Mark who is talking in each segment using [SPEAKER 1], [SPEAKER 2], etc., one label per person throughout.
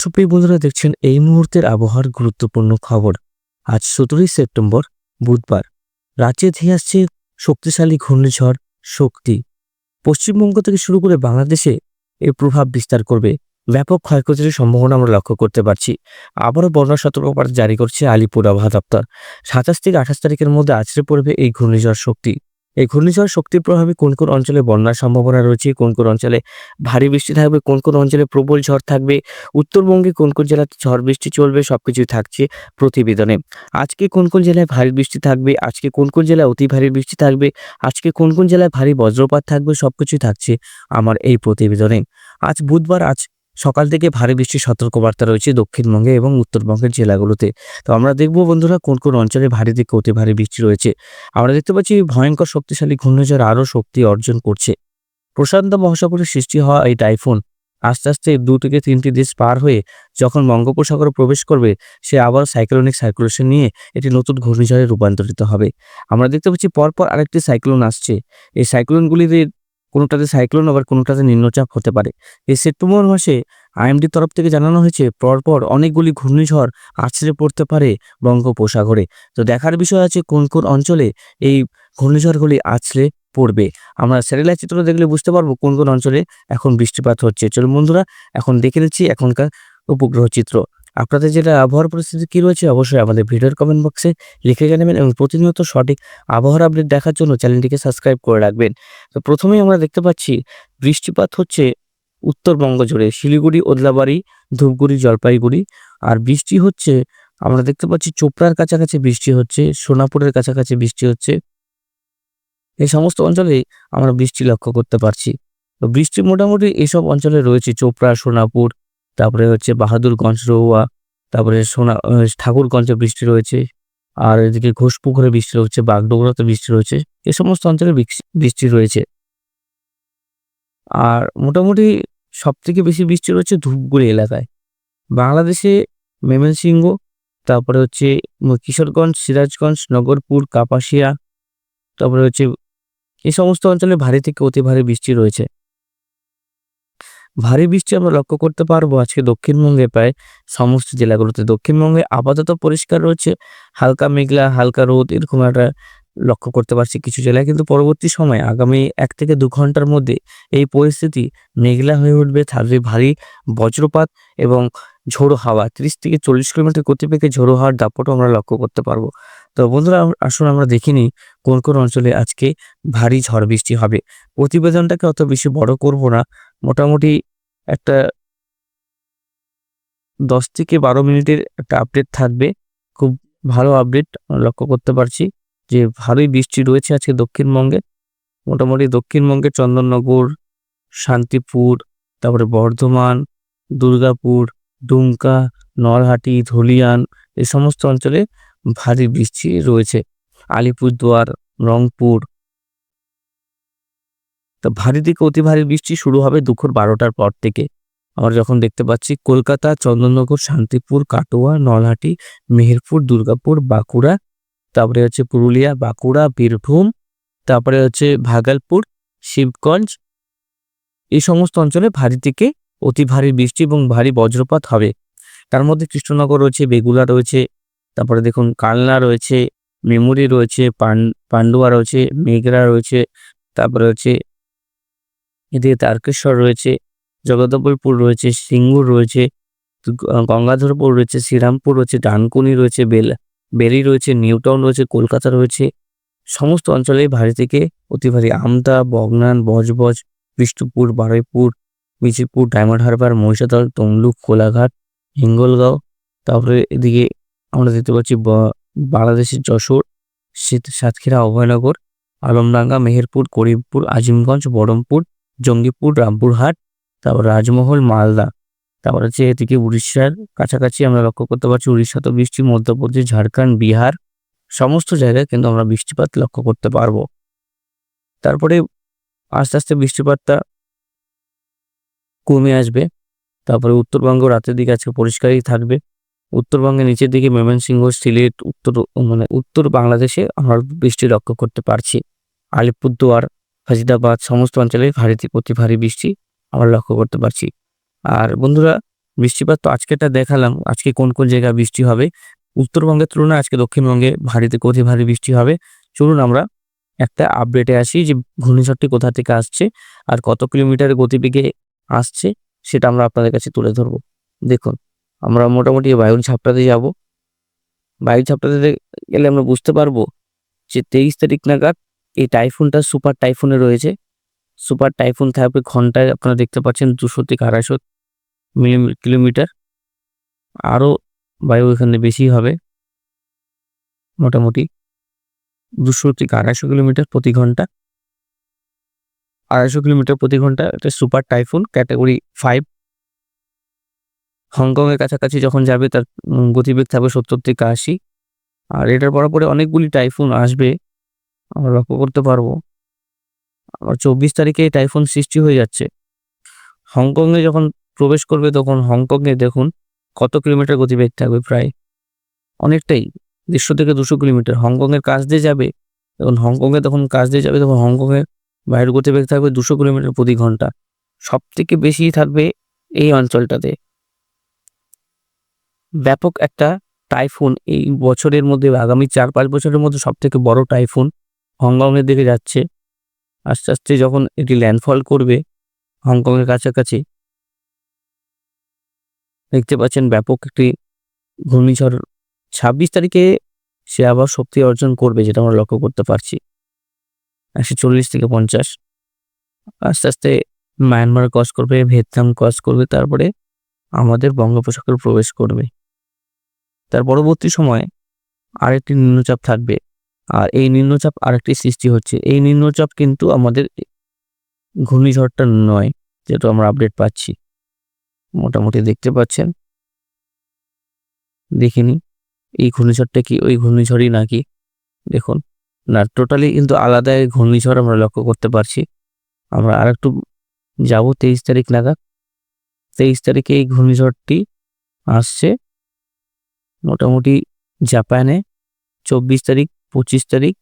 [SPEAKER 1] সুপ্রিয় বন্ধুরা, দেখছেন এই মুহূর্তের আবহাওয়ার গুরুত্বপূর্ণ খবর। আজ সতেরোই সেপ্টেম্বর, বুধবার। রাজ্যে ধেয়ে আসছে শক্তিশালী ঘূর্ণিঝড় শক্তি। পশ্চিমবঙ্গ থেকে শুরু করে বাংলাদেশে এর প্রভাব বিস্তার করবে। ব্যাপক ক্ষয়ক্ষতির সম্ভাবনা আমরা লক্ষ্য করতে পারছি। আবারও বন্যা সতর্কবার্তা জারি করছে আলিপুর আবহাওয়া দপ্তর। সাতাশ থেকে আঠাশ তারিখের মধ্যে আছড়ে পড়বে এই ঘূর্ণিঝড় শক্তি। এই ঘূর্ণিঝড় শক্তির প্রভাবে কোন কোন অঞ্চলে বন্যার সম্ভাবনা রয়েছে? কোন কোন অঞ্চলে ভারী বৃষ্টি থাকবে? কোন কোন অঞ্চলে প্রবল ঝড় থাকবে? উত্তরবঙ্গে কোন কোন জেলাতে ঝড় বৃষ্টি চলবে? সবকিছুই থাকছে প্রতিবেদনে। আজকে কোন কোন জেলায় ভারী বৃষ্টি থাকবে? আজকে কোন কোন জেলায় অতি ভারী বৃষ্টি থাকবে? আজকে কোন কোন জেলায় ভারী বজ্রপাত থাকবে? সবকিছুই থাকছে আমার এই প্রতিবেদনে। আজ বুধবার, আজ সকাল থেকে ভারী বৃষ্টির সতর্কবার্তা রয়েছে দক্ষিণবঙ্গে এবং উত্তরবঙ্গের জেলাগুলোতে। তো আমরা দেখব বন্ধুরা কোন কোন অঞ্চলে ভারী থেকে অতি ভারী বৃষ্টি রয়েছে। আমরা দেখতে পাচ্ছি ভয়ঙ্কর শক্তিশালী ঘূর্ণিঝড় আরও শক্তি অর্জন করছে। প্রশান্ত মহাসাগরে সৃষ্টি হওয়া এই টাইফুন আস্তে আস্তে দু থেকে তিনটি দেশ পার হয়ে যখন বঙ্গোপসাগরে প্রবেশ করবে, সে আবার সাইক্লোনিক সার্কুলেশন নিয়ে এটি নতুন ঘূর্ণিঝড়ে রূপান্তরিত হবে। আমরা দেখতে পাচ্ছি পরপর আরেকটি সাইক্লোন আসছে। এই সাইক্লোনগুলিতে কোনোটাতে সাইক্লোন আবার কোনোটাতে নিম্নচাপ হতে পারে। এই সেপ্টেম্বর মাসে আইএমডির তরফ থেকে জানানো হয়েছে, পরপর অনেকগুলি ঘূর্ণিঝড় আছড়ে পড়তে পারে বঙ্গোপসাগরে। তো দেখার বিষয় আছে কোন কোন অঞ্চলে এই ঘূর্ণিঝড়গুলি আছড়ে পড়বে। আমরা স্যাটেলাইট চিত্র দেখলে বুঝতে পারব কোন কোন অঞ্চলে এখন বৃষ্টিপাত হচ্ছে। চলুন বন্ধুরা, এখন দেখে নিচ্ছি এখনকার উপগ্রহ চিত্র। আপনাদের যেটা আবহাওয়ার পরিস্থিতি কী রয়েছে অবশ্যই আমাদের ভিডিওর কমেন্ট বক্সে লিখে জানাবেন এবং প্রতিনিয়ত সঠিক আবহাওয়ার আপডেট দেখার জন্য চ্যানেলটিকে সাবস্ক্রাইব করে রাখবেন। তো প্রথমেই আমরা দেখতে পাচ্ছি বৃষ্টিপাত হচ্ছে উত্তরবঙ্গ জুড়ে শিলিগুড়ি, ওদলাবাড়ি, ধূপগুড়ি, জলপাইগুড়ি। আর বৃষ্টি হচ্ছে, আমরা দেখতে পাচ্ছি চোপড়ার কাছাকাছি বৃষ্টি হচ্ছে, সোনাপুরের কাছাকাছি বৃষ্টি হচ্ছে। এই সমস্ত অঞ্চলে আমরা বৃষ্টি লক্ষ্য করতে পারছি। তো বৃষ্টি মোটামুটি এসব অঞ্চলে রয়েছে, চোপড়া, সোনাপুর, তারপরে হচ্ছে বাহাদুরগঞ্জ, রৌয়া, তারপরে সোনা ঠাকুরগঞ্জে বৃষ্টি রয়েছে। আর এদিকে ঘোষপুকুরে বৃষ্টি রয়েছে বাগডোগরাতে বৃষ্টি রয়েছে, এ সমস্ত অঞ্চলে বৃষ্টি রয়েছে। আর মোটামুটি সব থেকে বেশি বৃষ্টি রয়েছে ধূপগুড়ি এলাকায়। বাংলাদেশে ময়মনসিংহ, তারপরে হচ্ছে কিশোরগঞ্জ, সিরাজগঞ্জ, নগরপুর, কাপাসিয়া, তারপরে হচ্ছে এই সমস্ত অঞ্চলে ভারী থেকে অতি ভারী বৃষ্টি রয়েছে। ভারী বৃষ্টি আমরা লক্ষ্য করতে পারব আজকে দক্ষিণবঙ্গে প্রায় সমস্ত জেলাগুলোতে। দক্ষিণবঙ্গে আপাতত পরিষ্কার রয়েছে, হালকা মেঘলা, হালকা রোদ, এরকম একটা লক্ষ্য করতে পারছি কিছু জেলায়। কিন্তু পরবর্তী সময়ে আগামী এক থেকে দু ঘণ্টার মধ্যে এই পরিস্থিতি মেঘলা হয়ে উঠবে। থাকবে ভারী বজ্রপাত এবং ঝোড়ো হাওয়া। ত্রিশ থেকে চল্লিশ কিলোমিটার গতিবেগে ঝোড়ো হাওয়ার দাপটও আমরা লক্ষ্য করতে পারব। তো বন্ধুরা আসুন আমরা দেখিনি কোন কোন অঞ্চলে আজকে ভারী ঝড় বৃষ্টি হবে। প্রতিবেদনটাকে অত বেশি বড় করব না। মোটামুটি একটা দশ থেকে বারো মিনিটের একটা আপডেট থাকবে। খুব ভালো আপডেট লক্ষ্য করতে পারছি। যে ভারী বৃষ্টি রয়েছে আজকে দক্ষিণবঙ্গে, মোটামুটি দক্ষিণবঙ্গে চন্দননগর, শান্তিপুর, তারপরে বর্ধমান, দুর্গাপুর ডুমকা নলহাটি, ধুলিয়ান এই সমস্ত অঞ্চলে ভারী বৃষ্টি রয়েছে। আলিপুরদুয়ার, রংপুর। তো ভারী থেকে অতি ভারী বৃষ্টি শুরু হবে দুপুর বারোটার পর থেকে। আমরা যখন দেখতে পাচ্ছি কলকাতা, চন্দননগর, শান্তিপুর, কাটোয়া, নলহাটি, মেহেরপুর, দুর্গাপুর, বাঁকুড়া তারপরে হচ্ছে পুরুলিয়া, বাঁকুড়া, বীরভূম, তারপরে হচ্ছে ভাগলপুর, শিবগঞ্জ। এই সমস্ত অঞ্চলে ভারী থেকে অতি ভারী বৃষ্টি এবং ভারী বজ্রপাত হবে। তার মধ্যে কৃষ্ণনগর রয়েছে, বেগুলা রয়েছে, তারপরে দেখুন কালনা রয়েছে, মেমোরি রয়েছে, পান, পান্ডুয়া রয়েছে, মেঘরা রয়েছে, তারপরে হচ্ছে এদিকে তারকেশ্বর রয়েছে, জগদলপুর রয়েছে, সিঙ্গুর রয়েছে, গঙ্গাধরপুর রয়েছে, শ্রীরামপুর রয়েছে, ডানকুনি রয়েছে, বেল বেরি রয়েছে, নিউটাউন রয়েছে, কলকাতা রয়েছে। সমস্ত অঞ্চলে ভারী থেকে অতি ভারী আমতা, বগনান, বজবজ, বিষ্ণুপুর, বারুইপুর বিজিপুর ডায়মন্ড হারবার, মহিষাদল, তমলুক, কোলাঘাট, হিঙ্গলগাঁও, তারপরে এদিকে আমরা দেখতে পাচ্ছি বাংলাদেশের যশোর সাতক্ষীরা, অভয়নগর, আলমডাঙ্গা, মেহেরপুর, করিমপুর, আজিমগঞ্জ, বহরমপুর, জঙ্গিপুর, রামপুরহাট, তারপর রাজমহল, মালদা। তারপর হচ্ছে এদিকে উড়িষ্যার কাছাকাছি আমরা লক্ষ্য করতে পারছি উড়িষ্যা তো বৃষ্টি, মধ্যপ্রদেশ, ঝাড়খণ্ড, বিহার সমস্ত জায়গায় কিন্তু আমরা বৃষ্টিপাত লক্ষ্য করতে পারব। তারপরে আস্তে আস্তে বৃষ্টিপাতটা কমে আসবে। তারপরে উত্তরবঙ্গ রাতের দিকে আজকে পরিষ্কারই থাকবে। উত্তরবঙ্গের নিচের দিকে ময়মনসিংহ, সিলেট, উত্তর মানে উত্তর বাংলাদেশে আমরা বৃষ্টি লক্ষ্য করতে পারছি। আলিপুরদুয়ার ফাজিদাবাদ সমস্ত অঞ্চলে ভারী, অতি ভারী বৃষ্টি আমরা লক্ষ্য করতে পারছি। আর বন্ধুরা, বৃষ্টিপাত তো আজকেটা দেখালাম। আজকে কোন কোন জায়গায় বৃষ্টি হবে? উত্তরবঙ্গের তুলনায় আজকে দক্ষিণবঙ্গে ভারীতে অতি ভারী বৃষ্টি হবে। চলুন আমরা একটা আপডেটে আসি যে ঘূর্ণিঝড়টি কোথা থেকে আসছে আর কত কিলোমিটার গতিবেগে আসছে সেটা আমরা আপনাদের কাছে তুলে ধরবো। দেখুন, আমরা মোটামুটি বায়ুর ঝাপটাতে যাব। বায়ুর ঝাপটাতে গেলে আমরা বুঝতে পারব যে তেইশ তারিখ নাগাদ এই টাইফুনটা, সুপার টাইফুনে রয়েছে। সুপার টাইফুন থাকবে ঘন্টায়, আপনারা দেখতে পাচ্ছেন দুশো থেকে আড়াইশো কিলোমিটার। আরও বায়ু এখানে বেশি হবে। মোটামুটি দুশো থেকে আড়াইশো কিলোমিটার প্রতি ঘণ্টা। আড়াইশো কিলোমিটার প্রতি ঘণ্টা এটা সুপার টাইফুন ক্যাটাগরি ফাইভ। হংকংয়ের কাছাকাছি যখন যাবে তার গতিবেগ থাকবে সত্তর থেকে আশি। আর এটার পরে অনেকগুলি টাইফুন আসবে। আমরা লক্ষ্য করতে পারব। আর চব্বিশ তারিখে এই টাইফুন সৃষ্টি হয়ে যাচ্ছে। হংকংয়ে যখন প্রবেশ করবে তখন হংকংয়ে দেখুন কত কিলোমিটার গতিবেগ থাকবে প্রায়। অনেকটাই, দেড়শো থেকে দুশো কিলোমিটার। হংকংয়ের কাজ দিয়ে যাবে তখন হংকংয়ে তখন কাজ দিয়ে যাবে তখন হংকংয়ের বাইরের গতিবেগ থাকবে দুশো কিলোমিটার প্রতি ঘণ্টা। সব থেকে বেশি থাকবে এই অঞ্চলটাতে। ব্যাপক একটা টাইফুন এই বছরের মধ্যে, আগামী চার পাঁচ বছরের মধ্যে সব থেকে বড় টাইফুন হংকংয়ের দিকে যাচ্ছে। আস্তে আস্তে যখন এটি ল্যান্ডফল করবে, হংকংয়ের কাছাকাছি, দেখতে পাচ্ছেন ব্যাপক একটি ঘূর্ণিঝড়। ছাব্বিশ তারিখে সে আবার শক্তি অর্জন করবে, যেটা আমরা লক্ষ্য করতে পারছি। একশো চল্লিশ থেকে পঞ্চাশ। আস্তে আস্তে মায়ানমার ক্রস করবে ভিয়েতনাম ক্রস করবে, তারপরে আমাদের বঙ্গোপসাগর প্রবেশ করবে। তার পরবর্তী সময়ে আরেকটি নিম্নচাপ থাকবে। আর এই নিম্নচাপ আরেকটি সৃষ্টি হচ্ছে। এই নিম্নচাপ কিন্তু আমাদের ঘূর্ণিঝড়টা নয় যেটা আমরা আপডেট পাচ্ছি। মোটামুটি দেখতে পাচ্ছেন। দেখিনি। এই ঘূর্ণিঝড়টা কি ওই ঘূর্ণিঝড়ই নাকি? দেখুন। না টোটালি কিন্তু আলাদা ঘূর্ণিঝড় আমরা লক্ষ্য করতে পারছি। আমরা আর একটু যাব তেইশ তারিখ নাগাদ। তেইশ তারিখে এই ঘূর্ণিঝড়টি আসছে। মোটামুটি জাপানে। চব্বিশ তারিখ পঁচিশ তারিখ,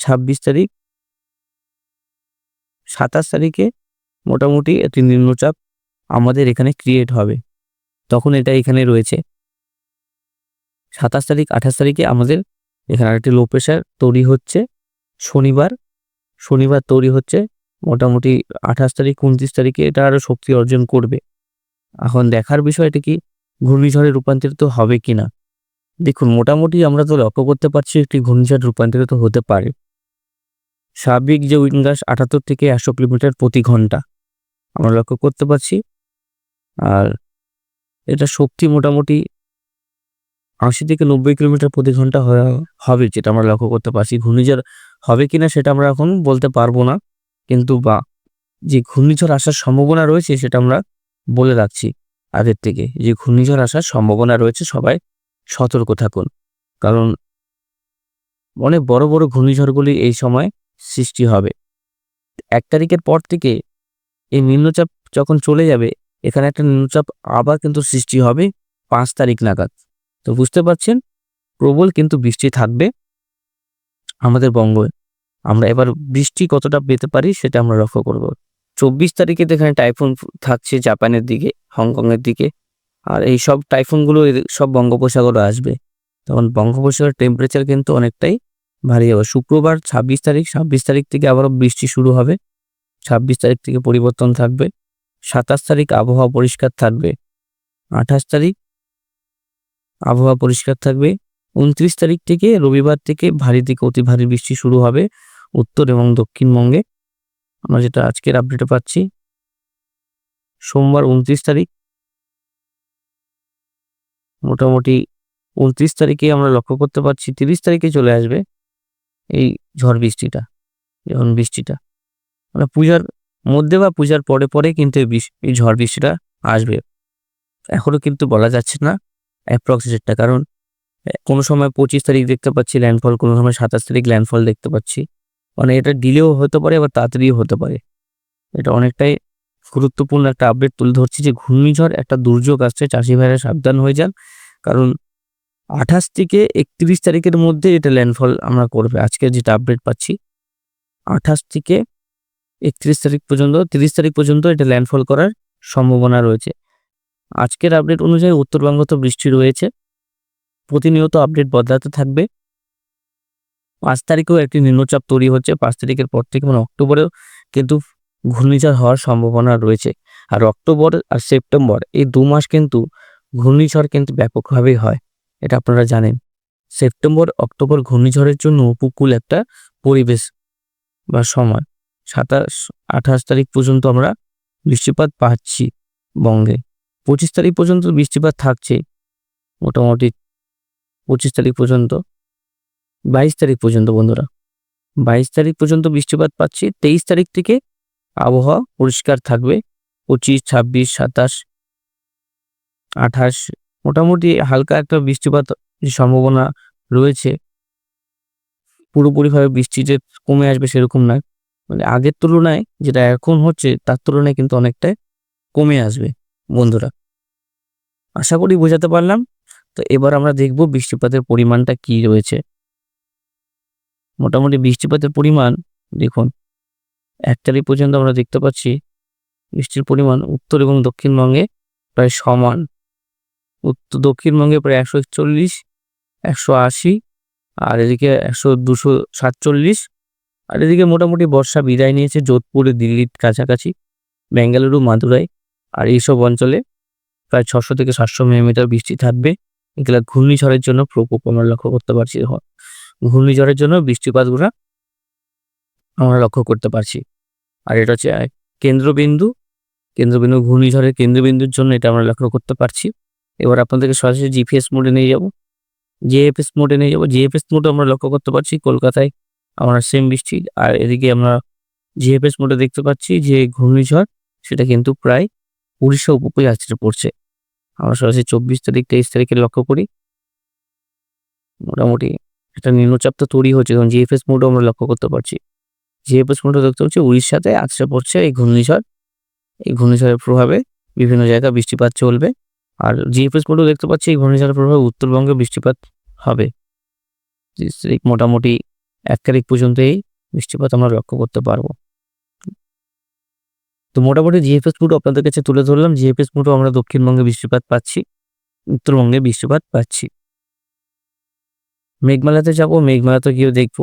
[SPEAKER 1] ছাব্বিশ তারিখ, সাতাশ তারিখে মোটামুটি একটি নিম্নচাপ আমাদের এখানে ক্রিয়েট হবে। তখন এটা এখানে রয়েছে। সাতাশ তারিখ, আঠাশ তারিখে আমাদের এখানে আরেকটি লো প্রেশার তৈরি হচ্ছে শনিবার। শনিবার তৈরি হচ্ছে মোটামুটি আঠাশ তারিখ, উনত্রিশ তারিখে এটা আরও শক্তি অর্জন করবে। এখন দেখার বিষয় এটা কি, ঘূর্ণিঝড়ে রূপান্তরিত হবে কি না দেখুন, মোটামুটি আমরা তো লক্ষ্য করতে পারছি একটি ঘূর্ণিঝড় রূপান্তরিত হতে পারে। স্বাভাবিক যে উইন্ডগাস আটাত্তর থেকে একশো কিলোমিটার প্রতি ঘণ্টা আমরা লক্ষ্য করতে পারছি। আর এটা শক্তি মোটামুটি আশি থেকে নব্বই কিলোমিটার প্রতি ঘণ্টা হবে যেটা আমরা লক্ষ্য করতে পারছি। ঘূর্ণিঝড় হবে কিনা সেটা আমরা এখন বলতে পারব না, কিন্তু বা যে ঘূর্ণিঝড় আসার সম্ভাবনা রয়েছে সেটা আমরা বলে রাখছি। আগের থেকে যে ঘূর্ণিঝড় আসার সম্ভাবনা রয়েছে সবাই সতর্ক থাকুন। কারণ অনেক বড় বড় ঘূর্ণিঝড়গুলি এই সময় সৃষ্টি হবে। এক তারিখের পর থেকে এই নিম্নচাপ যখন চলে যাবে, এখানে একটা নিম্নচাপ আবার কিন্তু সৃষ্টি হবে পাঁচ তারিখ নাগাদ। তো বুঝতে পারছেন? প্রবল কিন্তু বৃষ্টি থাকবে আমাদের বঙ্গে আমরা এবার বৃষ্টি কতটা পেতে পারি সেটা আমরা লক্ষ্য করব। চব্বিশ তারিখে তো এখানে টাইফুন থাকছে জাপানের দিকে, হংকংয়ের দিকে। আর এই সব টাইফুনগুলো সব বঙ্গোপসাগরে আসবে। তখন বঙ্গোপসাগরের টেম্পারেচার কিন্তু অনেকটাই ভারী হবে। শুক্রবার ছাব্বিশ তারিখ ছাব্বিশ তারিখ থেকে আবারও বৃষ্টি শুরু হবে। ছাব্বিশ তারিখ থেকে পরিবর্তন থাকবে। সাতাশ তারিখ আবহাওয়া পরিষ্কার থাকবে। আঠাশ তারিখ আবহাওয়া পরিষ্কার থাকবে। উনত্রিশ তারিখ থেকে রবিবার থেকে ভারী থেকে অতি ভারী বৃষ্টি শুরু হবে উত্তর এবং দক্ষিণবঙ্গে। আমরা যেটা আজকের আপডেটে পাচ্ছি, সোমবার উনত্রিশ তারিখ মোটামুটি উনত্রিশ তারিখে আমরা লক্ষ্য করতে পারছি, তিরিশ তারিখে চলে আসবে এই ঝড় বৃষ্টিটা, যখন বৃষ্টিটা। মানে পূজার মধ্যে বা পূজার পরে পরে কিন্তু এই ঝড় বৃষ্টিটা আসবে। এখনও কিন্তু বলা যাচ্ছে না অ্যাপ্রক্স ডেটটা কারণ কোনো সময় পঁচিশ তারিখ দেখতে পাচ্ছি ল্যান্ডফল কোনো সময় সাতাশ তারিখ ল্যান্ডফল দেখতে পাচ্ছি। মানে এটা ডিলেও হতে পারে, আবার তাড়াতাড়িও হতে পারে। এটা অনেকটাই গুরুত্বপূর্ণ একটা আপডেট তুলে ধরছি যে ঘূর্ণিঝড় একটা দুর্যোগ আসছে, চাষি ভাইরা সাবধান হয়ে যান। কারণ আঠাশ থেকে একত্রিশ তারিখের মধ্যে এটা ল্যান্ডফল আমরা করবে। আজকে যেটা আপডেট পাচ্ছি, আঠাশ থেকে একত্রিশ তারিখ পর্যন্ত, তিরিশ তারিখ পর্যন্ত এটা ল্যান্ডফল করার সম্ভাবনা রয়েছে। আজকের আপডেট অনুযায়ী উত্তরবঙ্গ তো বৃষ্টি রয়েছে, প্রতিনিয়ত আপডেট বদলাতে থাকবে। পাঁচ তারিখেও একটি নিম্নচাপ তৈরি হচ্ছে, পাঁচ তারিখের পর থেকে মানে অক্টোবরেও কিন্তু ঘূর্ণিঝড় হওয়ার সম্ভাবনা রয়েছে। আর অক্টোবর আর সেপ্টেম্বর এই দু মাস কিন্তু ঘূর্ণিঝড় কিন্তু ব্যাপকভাবেই হয়, এটা আপনারা জানেন। সেপ্টেম্বর, অক্টোবর ঘূর্ণিঝড়ের জন্য উপকূল একটা পরিবেশ বা সময়। সাতাশ, আঠাশ তারিখ পর্যন্ত আমরা বৃষ্টিপাত পাচ্ছি বঙ্গে। পঁচিশ তারিখ পর্যন্ত বৃষ্টিপাত থাকছে মোটামুটি। পঁচিশ তারিখ পর্যন্ত, বাইশ তারিখ পর্যন্ত বন্ধুরা। বাইশ তারিখ পর্যন্ত বৃষ্টিপাত পাচ্ছি, তেইশ তারিখ থেকে আবহাওয়া পরিষ্কার থাকবে। পঁচিশ, ছাব্বিশ, সাতাশ, আঠাশ, মোটামুটি হালকা একটা বৃষ্টিপাত সম্ভাবনা রয়েছে, পুরোপুরিভাবে বৃষ্টি যে কমে আসবে সেরকম নয়। মানে আগের তুলনায় যেটা এখন হচ্ছে, তার তুলনায় কিন্তু অনেকটাই কমে আসবে, বন্ধুরা। আশা করি বোঝাতে পারলাম। তো এবার আমরা দেখব বৃষ্টিপাতের পরিমাণটা কি রয়েছে। মোটামুটি বৃষ্টিপাতের পরিমাণ, দেখুন এক তারিখ পর্যন্ত আমরা দেখতে পাচ্ছি বৃষ্টির পরিমাণ উত্তর এবং দক্ষিণবঙ্গে প্রায় সমান। উত্তর দক্ষিণবঙ্গে প্রায় একশো একচল্লিশ, একশো আশি, আর এদিকে একশো দুশো সাতচল্লিশ, আর এদিকে মোটামুটি বর্ষা বিদায় নিয়েছে যোধপুর, দিল্লির কাছাকাছি, বেঙ্গালুরু, মাদুরাই, আর এইসব অঞ্চলে প্রায় ছশো থেকে সাতশো মিলিমিটার বৃষ্টি থাকবে। এগুলা ঘূর্ণিঝড়ের জন্য প্রকোপ আমরা লক্ষ্য করতে পারছি। ঘূর্ণিঝড়ের জন্য বৃষ্টিপাতগুলো আমরা লক্ষ্য করতে পারছি। আর এটা হচ্ছে কেন্দ্রবিন্দু। কেন্দ্রবিন্দু ঘূর্ণিঝড়ের কেন্দ্রবিন্দুর জন্য এটা আমরা লক্ষ্য করতে পারছি। এবার আপনাদেরকে সরাসরি জিপিএস মোডে নিয়ে যাব। জিএফএস মোডে নিয়ে যাব। জিএফএস মোডে আমরা লক্ষ্য করতে পারছি কলকাতায় আমরা সেম বৃষ্টি। আর এদিকে আমরা জিএফএস মোডে দেখতে পাচ্ছি যে ঘূর্ণিঝড়, সেটা কিন্তু প্রায় উড়িষ্যা উপকূলে আছড়ে পড়ছে। আমরা সরাসরি চব্বিশ তারিখ, তেইশ তারিখে লক্ষ্য করি। মোটামুটি একটা নিম্নচাপ তো তৈরি হচ্ছে, কারণ জিএফএস মোডও আমরা লক্ষ্য করতে পারছি। জিএফএস মোডও দেখতে পাচ্ছি, উড়িষ্যাতে আছড়ে পড়ছে এই ঘূর্ণিঝড়। এই ঘূর্ণিঝড়ের প্রভাবে বিভিন্ন জায়গায় বৃষ্টিপাত চলবে। আর জিএফএস মোডও দেখতে পাচ্ছি, এই ঘূর্ণিঝড়ের প্রভাবে উত্তরবঙ্গে বৃষ্টিপাত হবে। তারিখ মোটামুটি এক তারিখ পর্যন্ত এই বৃষ্টিপাত আমরা লক্ষ্য করতে পারব। তো মোটামুটি জিএফএস মোডও আপনাদের কাছে তুলে ধরলাম জিএফএস মোডও আমরা দক্ষিণবঙ্গে বৃষ্টিপাত পাচ্ছি, উত্তরবঙ্গে বৃষ্টিপাত পাচ্ছি। মেঘমালাতে যাব, মেঘমালাতে গিয়েও দেখব।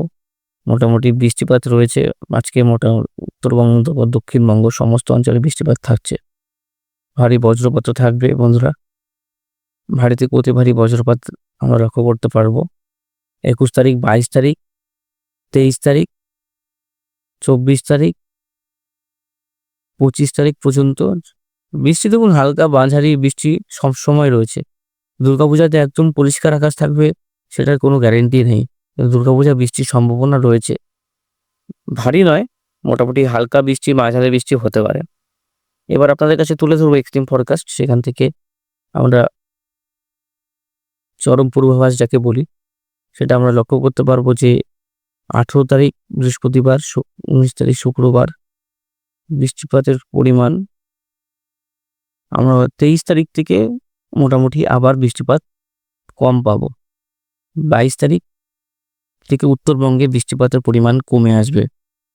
[SPEAKER 1] মোটামুটি বৃষ্টিপাত রয়েছে। আজকে মোটামুটি উত্তরবঙ্গ দক্ষিণবঙ্গ সমস্ত অঞ্চলে বৃষ্টিপাত থাকছে। ভারী বজ্রপাত থাকবে বন্ধুরা। ভারী থেকে অতি ভারী বজ্রপাত আমরা লক্ষ্য করতে পারব। একুশ তারিখ, বাইশ তারিখ, তেইশ তারিখ, চব্বিশ তারিখ, পঁচিশ তারিখ পর্যন্ত বৃষ্টি দেখুন হালকা বাঁঝারি বৃষ্টি সব সময় রয়েছে। দুর্গাপূজাতে একদম পরিষ্কার আকাশ থাকবে, সেটার কোনো গ্যারেন্টি নেই। দুর্গাপূজা বৃষ্টির সম্ভাবনা রয়েছে। ভারী নয়, মোটামুটি হালকা বৃষ্টি মাঝারি বৃষ্টি হতে পারে। এবার আপনাদের কাছে তুলে ধরবো এক্সট্রিম ফরকাস্ট সেখান থেকে আমরা চরম পূর্বাভাস যাকে বলি, সেটা আমরা লক্ষ্য করতে পারব যে আঠেরো তারিখ বৃহস্পতিবার উনিশ তারিখ শুক্রবার বৃষ্টিপাতের পরিমাণ আমরা তেইশ তারিখ থেকে মোটামুটি আবার বৃষ্টিপাত কম পাবো। বাইশ তারিখ থেকে উত্তরবঙ্গে বৃষ্টিপাতের পরিমাণ কমে আসবে।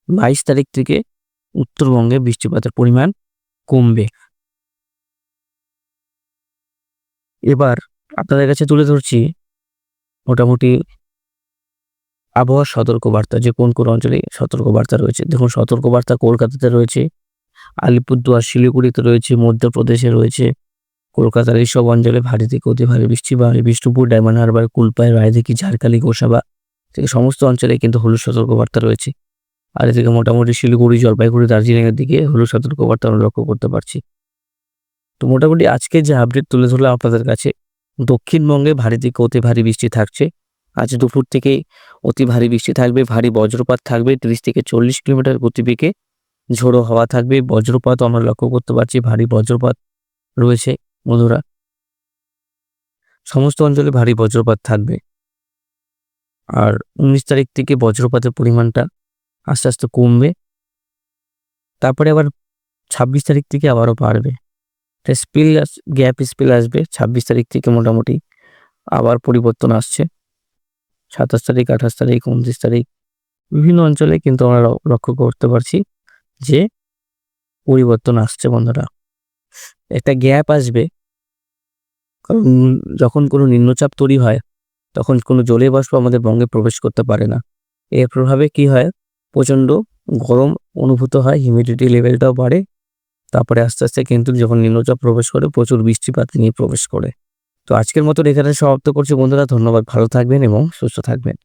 [SPEAKER 1] বাইশ তারিখ থেকে উত্তরবঙ্গে বৃষ্টিপাতের পরিমাণ কমবে। এবার আপনাদের কাছে তুলে ধরছি মোটামুটি আবহাওয়ার সতর্কবার্তা, যে কোন কোন অঞ্চলে সতর্কবার্তা রয়েছে। দেখুন, সতর্কবার্তা কলকাতাতে রয়েছে, আলিপুরদুয়ার, শিলিগুড়িতে রয়েছে, মধ্যপ্রদেশে রয়েছে, কলকাতার এইসব অঞ্চলে ভারী থেকে অতি ভারী বৃষ্টি বা বিষ্ণুপুর ডায়মন্ড হারবার, কুলপাই, রায়দিঘি, ঝাড়খালি, গোসাবা থেকে সমস্ত অঞ্চলে কিন্তু হলুদ সতর্কবার্তা রয়েছে। আর এদিকে মোটামুটি শিলিগুড়ি, জলপাইগুড়ি, দার্জিলিংয়ের দিকে হলুদ সতর্কবার্তা আমরা লক্ষ্য করতে পারছি। তো মোটামুটি আজকে যে আপডেট তুলে ধরলাম আপনাদের কাছে, দক্ষিণবঙ্গে ভারী থেকে অতি ভারী বৃষ্টি থাকছে। আজ দুপুর থেকে অতি ভারী বৃষ্টি থাকবে, ভারী বজ্রপাত থাকবে, তিরিশ থেকে চল্লিশ কিলোমিটার গতিবেগে ঝোড়ো হাওয়া থাকবে বজ্রপাত আমরা লক্ষ্য করতে পারছি, ভারী বজ্রপাত রয়েছে বন্ধুরা। সমস্ত অঞ্চলে ভারী বজ্রপাত থাকবে। আর উনিশ তারিখ থেকে বজ্রপাতের পরিমাণটা আস্তে আস্তে কমবে। তারপরে আবার ছাব্বিশ তারিখ থেকে আবারও বাড়বে। স্পিল গ্যাপ স্পিল আসবে। ছাব্বিশ তারিখ থেকে মোটামুটি আবার পরিবর্তন আসছে। সাতাশ তারিখ, আঠাশ তারিখ, উনত্রিশ তারিখ, বিভিন্ন অঞ্চলে কিন্তু আমরা লক্ষ্য করতে পারছি যে পরিবর্তন আসছে বন্ধুরা। একটা গ্যাপ আসবে। কারণ যখন কোনো নিম্নচাপ তৈরি হয় তখন কোনো জলীয় বাষ্প আমাদের বঙ্গে প্রবেশ করতে পারে না। এর প্রভাবে কি হয়? প্রচণ্ড গরম অনুভূত হয় হিউমিডিটি লেভেলটাও বাড়ে, তারপরে আস্তে আস্তে কিন্তু যখন নিম্নচাপ প্রবেশ করে, প্রচুর বৃষ্টিপাত নিয়ে প্রবেশ করে। তো আজকের মতো এখানে সমাপ্ত করছি বন্ধুরা, ধন্যবাদ, ভালো থাকবেন এবং সুস্থ থাকবেন।